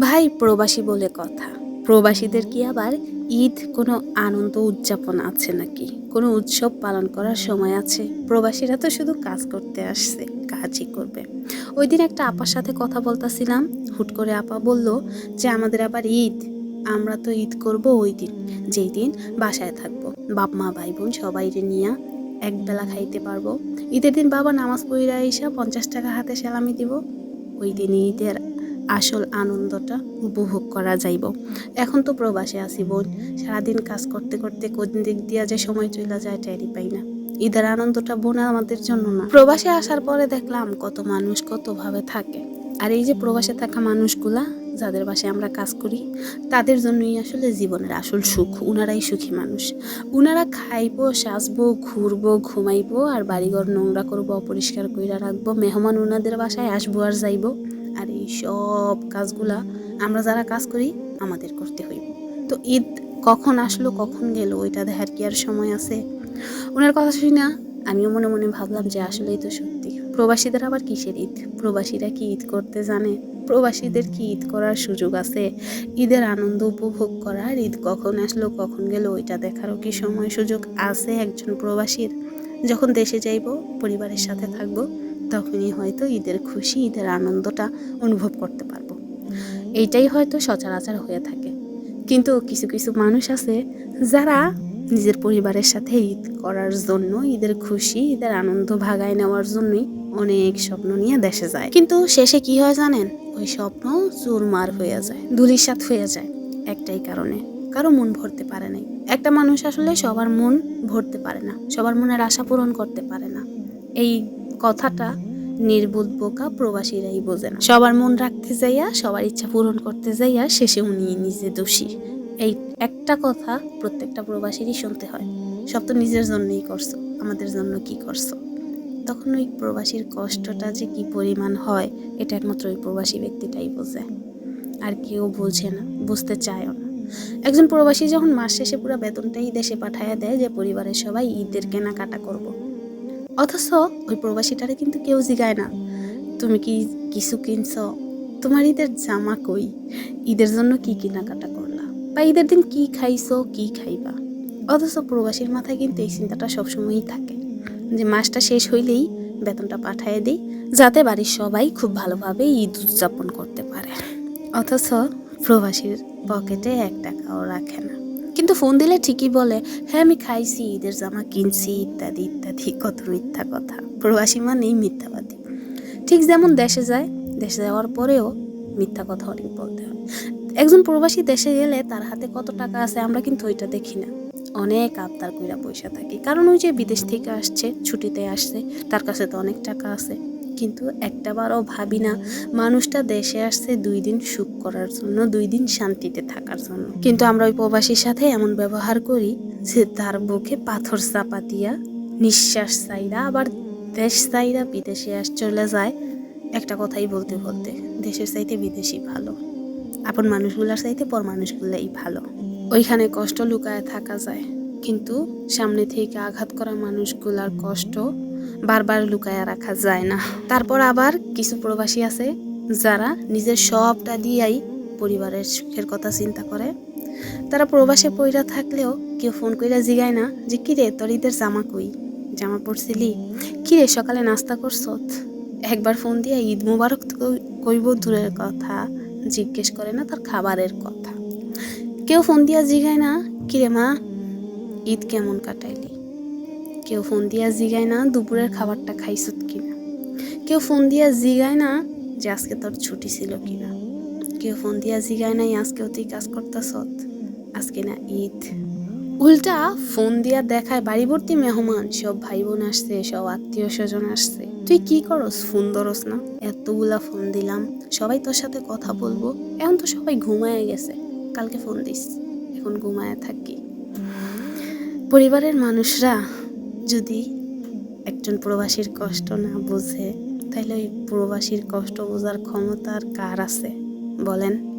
ভাই প্রবাসী বলে কথা। প্রবাসীদের কি আবার ঈদ কোনো আনন্দ উদযাপন আছে নাকি? কোনো উৎসব পালন করার সময় আছে? প্রবাসীরা তো শুধু কাজ করতে আসছে, কাজই করবে। ওই দিন একটা আপার সাথে কথা বলতেছিলাম। হুট করে আপা বলল যে, আমাদের আবার ঈদ। আমরা তো ঈদ করব ওই দিন। যেই দিন বাসায় থাকব। বাপ মা ভাই বোন সবাই নিয়ে এক বেলা খাইতে পারব। ঈদের দিন বাবা নামাজ পড়িরা এসে পঞ্চাশ টাকা হাতে সালামি দিব। ওই দিন ঈদের আসল আনন্দটা উপভোগ করা যাইব। এখন তো প্রবাসে আছি বোন। সারাদিন কাজ করতে করতে কোন দিক দিয়া যে সময় চলে যায় টেরি পাই না। ঈদের আনন্দটা বোন আমাদের জন্য না। প্রবাসে আসার পরে দেখলাম কত মানুষ কতভাবে থাকে। আর এই যে প্রবাসে থাকা মানুষগুলা, যাদের বাসায় আমরা কাজ করি, তাদের জন্যই আসলে জীবনের আসল সুখ। উনারাই সুখী মানুষ। উনারা খাইবো, সাজবো, ঘুরবো, ঘুমাইবো, আর বাড়িঘর নোংরা করব, অপরিষ্কার কইরা রাখব, মেহমান উনাদের বাসায় আসব আর যাইবো। আর এই সব কাজগুলা আমরা যারা কাজ করি, আমাদের করতে হইব। তো ঈদ কখন আসলো, কখন গেল, ওইটা দেখার কি আর সময় আছে? ওনার কথা শুনি না আমিও মনে মনে ভাবলাম যে আসলেই তো সত্যি। প্রবাসীদের আবার কিসের ঈদ? প্রবাসীরা কি ঈদ করতে জানে? প্রবাসীদের কি ঈদ করার সুযোগ আছে? ঈদের আনন্দ উপভোগ করার, ঈদ কখন আসলো, কখন গেল, ওইটা দেখারও কি সময় সুযোগ আছে একজন প্রবাসীর? যখন দেশে যাইব, পরিবারের সাথে থাকব তখনই হয়তো ঈদের খুশি, ঈদের আনন্দটা অনুভব করতে পারব। এইটাই হয়তো সচরাচর হয়ে থাকে। কিন্তু কিছু কিছু মানুষ আছে যারা নিজের পরিবারের সাথে ঈদ করার জন্য, ঈদের খুশি, ঈদের আনন্দ ভাগায় নেওয়ার জন্যই অনেক স্বপ্ন নিয়ে দেশে যায়। কিন্তু শেষে কি হয় জানেন? ওই স্বপ্ন চুরমার হয়ে যায় ধুলিসাত হয়ে যায় একটাই কারণে। কারও মন ভরতে পারে নাই। একটা মানুষ আসলে সবার মন ভরতে পারে না, সবার মনের আশা পূরণ করতে পারে না। এই কথাটা নির্বোধ বোকা প্রবাসীরাই বোঝে না। সবার মন রাখতে যাইয়া, সবার ইচ্ছা পূরণ করতে যাইয়া শেষে উনি নিজে দোষী। এই একটা কথা প্রত্যেকটা প্রবাসীরই শুনতে হয়। সব তো নিজের জন্যই করছ, আমাদের জন্য কি করছ? তখন ওই প্রবাসীর কষ্টটা যে কি পরিমাণ হয়, এটা একমাত্র ওই প্রবাসী ব্যক্তিটাই বোঝে। আর কেউ বোঝে না, বুঝতে চায়ও না। একজন প্রবাসী যখন মাস শেষে পুরো বেতনটাই দেশে পাঠায় দেয় যে, পরিবারের সবাই ঈদের কেনাকাটা করব। অথচ ওই প্রবাসীটারে কিন্তু কেউ জিগায় না। তুমি কি কিছু কিনছ? তোমার ঈদের জামা কই? ঈদের জন্য কি কেনাকাটা করলা? বা ঈদের দিন কি খাইছো, কি খাইবা? অথচ প্রবাসীর মাথায় কিন্তু এই চিন্তাটা সবসময়ই থাকে যে মাসটা শেষ হইলেই বেতনটা পাঠিয়ে দিই, যাতে বাড়ির সবাই খুব ভালোভাবে ঈদ উদযাপন করতে পারে। অথচ প্রবাসীর পকেটে এক টাকাও রাখে না। কিন্তু ফোন দিলে ঠিকই বলে হ্যাঁ আমি খাইছি, ঈদের জামা কিনছি, ইত্যাদি ইত্যাদি, কত মিথ্যা কথা। প্রবাসী মানেই মিথ্যাবাদী। ঠিক যেমন দেশে যায়, দেশে যাওয়ার পরেও মিথ্যা কথা অনেক বলতে হয়। একজন প্রবাসী দেশে গেলে তার হাতে কত টাকা আছে আমরা কিন্তু ওইটা দেখি না। অনেক আবদার কইরা পয়সা থাকি। কারণ ওই যে বিদেশ থেকে আসছে, ছুটিতে আসছে, তার কাছে তো অনেক টাকা আছে। কিন্তু একটা বারও ভাবি না, মানুষটা দেশে আসছে দুই দিন সুখ করার জন্য, দুই দিন শান্তিতে থাকার জন্য। কিন্তু আমরা ওই প্রবাসীর সাথে এমন ব্যবহার করি যে তার বুকে পাথর চাপা দিয়া নিঃশ্বাস চাইরা আবার দেশ চাইরা বিদেশে আস চলে যায়। একটা কথাই বলতে বলতে, দেশের চাইতে বিদেশি ভালো, আপন মানুষগুলার চাইতে পর মানুষগুলাই ভালো। ওইখানে কষ্ট লুকায় থাকা যায়, কিন্তু সামনে থেকে আঘাত করা মানুষগুলার কষ্ট বারবার লুকায়া রাখা যায় না। তারপর আবার কিছু প্রবাসী আছে যারা নিজের সবটা দিয়াই পরিবারের সুখের কথা চিন্তা করে। তারা প্রবাসে পইরা থাকলেও কেউ ফোন কইরা জিগায় না যে, কিরে, তোর ঈদের জামা কই? জামা পরছিলি? কিরে, সকালে নাস্তা করছত একবার ফোন দিয়ে ঈদ মুবারক কইব দূরের কথা জিজ্ঞেস করে না, তার খাবারের কথা। কেউ ফোন দিয়া জিগায় না, কিরে মা, ঈদ কেমন কাটাইলি? কেউ ফোন দিয়া জিগায় না দুপুরের খাবারটা খাইছত কিনা। কেউ ফোন দিয়া জিগায় না যে আজকে তোর ছুটি ছিল কিনা। কেউ ফোন দিয়া জিগায় নাই আজকেও তুই কাজ করতেছত আজকে না ঈদ। উল্টা ফোন দিয়া দেখায় বাড়ি ভর্তি মেহমান, সব ভাই বোন আসছে, সব আত্মীয় স্বজন আসছে। তুই কি করস? ফোন ধরস না? এতগুলা ফোন দিলাম। সবাই তোর সাথে কথা বলব। এখন তো সবাই ঘুমায় গেছে। কালকে ফোন দিস। এখন ঘুমায় থাকি। পরিবারের মানুষরা যদি একজন প্রবাসীর কষ্ট না বোঝে, তাহলে ওই প্রবাসীর কষ্ট বোঝার ক্ষমতা আর কার আছে বলেন?